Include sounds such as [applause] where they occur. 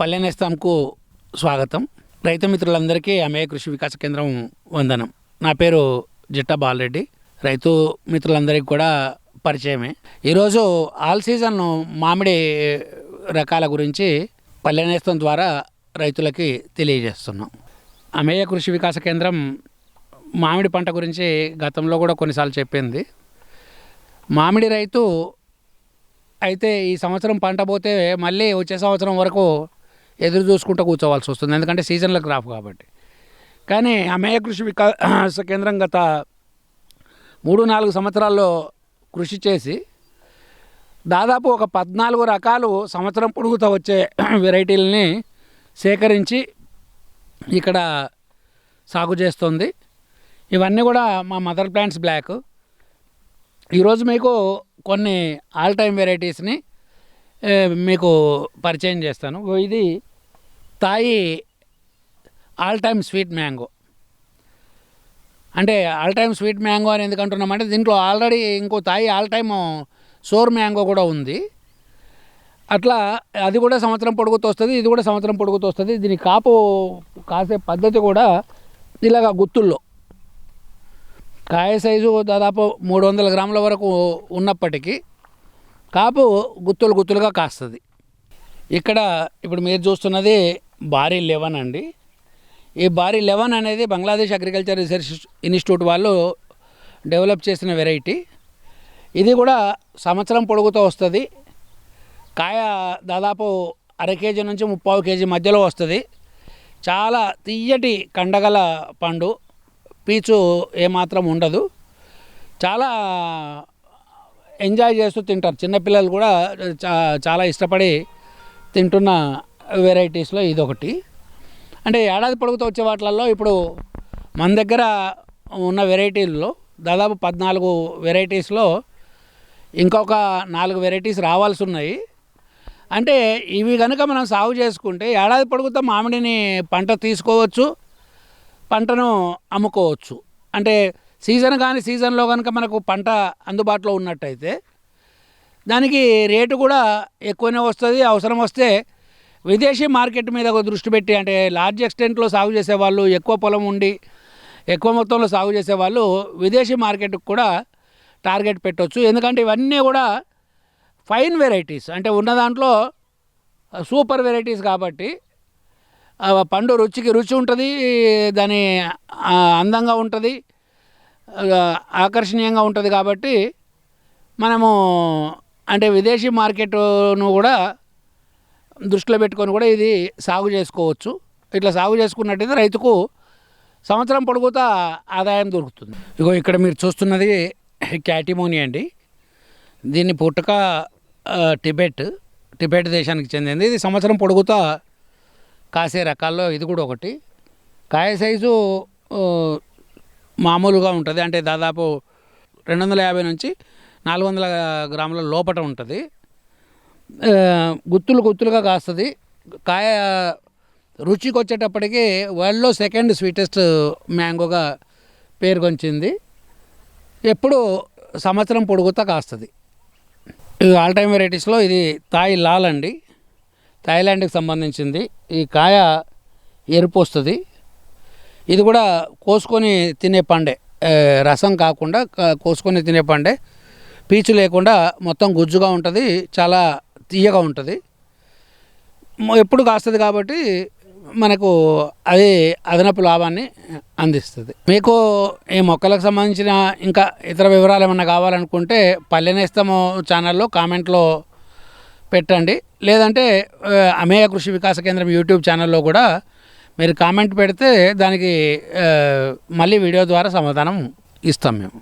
పల్లెనేస్తాంకు స్వాగతం. రైతు మిత్రులందరికీ అమేయ కృషి వికాస కేంద్రం వందనం. నా పేరు జిట్ట బాలరెడ్డి. రైతు మిత్రులందరికీ కూడా పరిచయమే. ఈరోజు ఆల్ సీజన్ మామిడి రకాల గురించి పల్లెనేస్తం ద్వారా రైతులకి తెలియజేస్తున్నాం. అమేయ కృషి వికాస కేంద్రం మామిడి పంట గురించి గతంలో కూడా కొన్నిసార్లు చెప్పింది. మామిడి రైతు అయితే ఈ సంవత్సరం పంట పోతే మళ్ళీ వచ్చే సంవత్సరం వరకు ఎదురు చూసుకుంటూ కూర్చోవాల్సి వస్తుంది. ఎందుకంటే సీజన్లో క్రాఫ్ కాబట్టి. కానీ అమేయ కృషి వికాస కేంద్రం గత మూడు నాలుగు సంవత్సరాల్లో కృషి చేసి దాదాపు ఒక పద్నాలుగు రకాలు సంవత్సరం పొడుగుతూ వచ్చే [clears throat] వెరైటీలని సేకరించి ఇక్కడ సాగు చేస్తుంది. ఇవన్నీ కూడా మా మదర్ ప్లాంట్స్ బ్లాక్. ఈరోజు మీకు కొన్ని ఆల్ టైమ్ వెరైటీస్ని మీకు పరిచయం చేస్తాను. ఇది Thai all time sweet mango. అంటే ఆల్ టైమ్ స్వీట్ మ్యాంగో అని ఎందుకు అంటున్నామంటే దీంట్లో ఆల్రెడీ ఇంకో తాయి ఆల్ టైమ్ సోర్ మ్యాంగో కూడా ఉంది. అట్లా అది కూడా సంవత్సరం పొడుగుతూ వస్తుంది ఇది కూడా సంవత్సరం పొడుగుతూ వస్తుంది. దీని కాపు కాసే పద్ధతి కూడా ఇలాగ గుత్తుల్లో. కాయ సైజు దాదాపు మూడు వందల గ్రాముల వరకు ఉన్నప్పటికీ కాపు గుత్తులు గుత్తులుగా కాస్తుంది. ఇక్కడ ఇప్పుడు మీరు చూస్తున్నది బారీ లెవెన్ అండి. ఈ బారీ లెవెన్ అనేది బంగ్లాదేశ్ అగ్రికల్చర్ రీసెర్చ్ ఇన్స్టిట్యూట్ వాళ్ళు డెవలప్ చేసిన వెరైటీ. ఇది కూడా సంవత్సరం పొడుగుతో వస్తుంది. కాయ దాదాపు అర కేజీ నుంచి ముప్పావు కేజీ మధ్యలో వస్తుంది. చాలా తీయటి కండగల పండు. పీచు ఏమాత్రం ఉండదు. చాలా ఎంజాయ్ చేస్తూ తింటారు. చిన్నపిల్లలు కూడా చాలా ఇష్టపడి తింటున్న వెరైటీస్లో ఇదొకటి. అంటే ఏడాది పొడుగుతో వచ్చే వాటిలలో ఇప్పుడు మన దగ్గర ఉన్న వెరైటీల్లో దాదాపు పద్నాలుగు వెరైటీస్లో ఇంకొక నాలుగు వెరైటీస్ రావాల్సి ఉన్నాయి. అంటే ఇవి కనుక మనం సాగు చేసుకుంటే ఏడాది పొడుగుతో మామిడిని పంట తీసుకోవచ్చు పంటను అమ్ముకోవచ్చు. అంటే సీజన్ కానీ సీజన్లో కనుక మనకు పంట అందుబాటులో ఉన్నట్టయితే దానికి రేటు కూడా ఎక్కువనే వస్తుంది అవసరం వస్తే విదేశీ మార్కెట్ మీద ఒక దృష్టి పెట్టి అంటే లార్జ్ ఎక్స్టెంట్లో సాగు చేసేవాళ్ళు ఎక్కువ పొలం ఉండి ఎక్కువ మొత్తంలో సాగు చేసేవాళ్ళు విదేశీ మార్కెట్కి కూడా టార్గెట్ పెట్టవచ్చు ఎందుకంటే ఇవన్నీ కూడా ఫైన్ వెరైటీస్. అంటే ఉన్న దాంట్లో సూపర్ వెరైటీస్ కాబట్టి పండు రుచికి రుచి ఉంటుంది దాని అందంగా ఉంటుంది ఆకర్షణీయంగా ఉంటుంది కాబట్టి మనము అంటే విదేశీ మార్కెట్ను కూడా దృష్టిలో పెట్టుకొని కూడా ఇది సాగు చేసుకోవచ్చు. ఇట్లా సాగు చేసుకున్నట్టయితే రైతుకు సంవత్సరం పొడుగుతా ఆదాయం దొరుకుతుంది. ఇగో ఇక్కడ మీరు చూస్తున్నది క్యాటిమోని అండి. దీన్ని పుట్టక టిబెట్ టిబెట్ దేశానికి చెందింది. ఇది సంవత్సరం పొడుగుతా కాసే రకాల్లో ఇది కూడా ఒకటి. కాయ సైజు మామూలుగా ఉంటుంది. అంటే దాదాపు రెండు వందల యాభై నుంచి నాలుగు వందల గ్రాముల లోపట ఉంటుంది. గుత్తులు గుత్తులుగా కాస్తుంది. కాయ రుచికి వచ్చేటప్పటికి వరల్డ్లో సెకండ్ స్వీటెస్ట్ మ్యాంగోగా పేరుగొంచింది ఎప్పుడు సంవత్సరం పొడుగుతా కాస్తుంది. ఇది ఆల్ టైమ్ వెరైటీస్లో ఇది తాయి లాల్ అండి. థాయిలాండ్కి సంబంధించింది. ఈ కాయ ఎరుపు వస్తుంది. ఇది కూడా కోసుకొని తినే పండే. రసం కాకుండా కోసుకొని తినే పండే. పీచు లేకుండా మొత్తం గుజ్జుగా ఉంటుంది. చాలా తీయగా ఉంటుంది. ఎప్పుడు కాస్తుంది కాబట్టి మనకు అది అదనపు లాభాన్ని అందిస్తుంది. మీకు ఈ మొక్కలకు సంబంధించిన ఇంకా ఇతర వివరాలు ఏమన్నా కావాలనుకుంటే పల్లెనేస్తము ఛానల్లో కామెంట్లో పెట్టండి. లేదంటే అమేయ కృషి వికాస కేంద్రం యూట్యూబ్ ఛానల్లో కూడా మీరు కామెంట్ పెడితే దానికి మళ్ళీ వీడియో ద్వారా సమాధానం ఇస్తాం మేము.